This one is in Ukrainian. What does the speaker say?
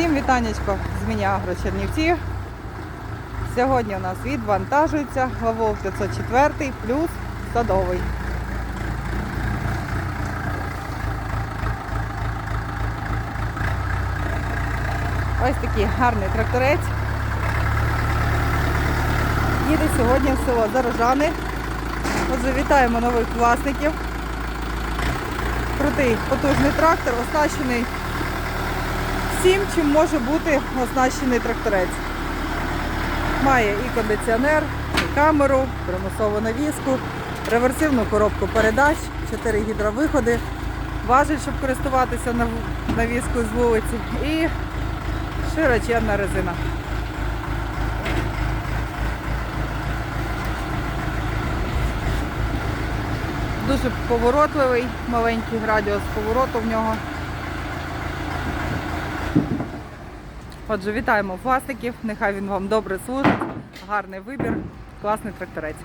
Всім вітанечко з мене Агро Чернівці. Сьогодні у нас відвантажується Лавол 504 плюс садовий. Ось такий гарний тракторець. Їде сьогодні в село Зарожани. Отже, вітаємо нових власників. Крутий потужний трактор, оснащений всім, чим може бути оснащений тракторець. Має і кондиціонер, і камеру, примусову навіску, реверсивну коробку передач, 4 гідровиходи, важіль, щоб користуватися навіскою з вулиці і широченна резина. Дуже поворотливий, маленький радіус повороту в нього. Отже, вітаємо власників, нехай він вам добре служить, гарний вибір, класний тракторець.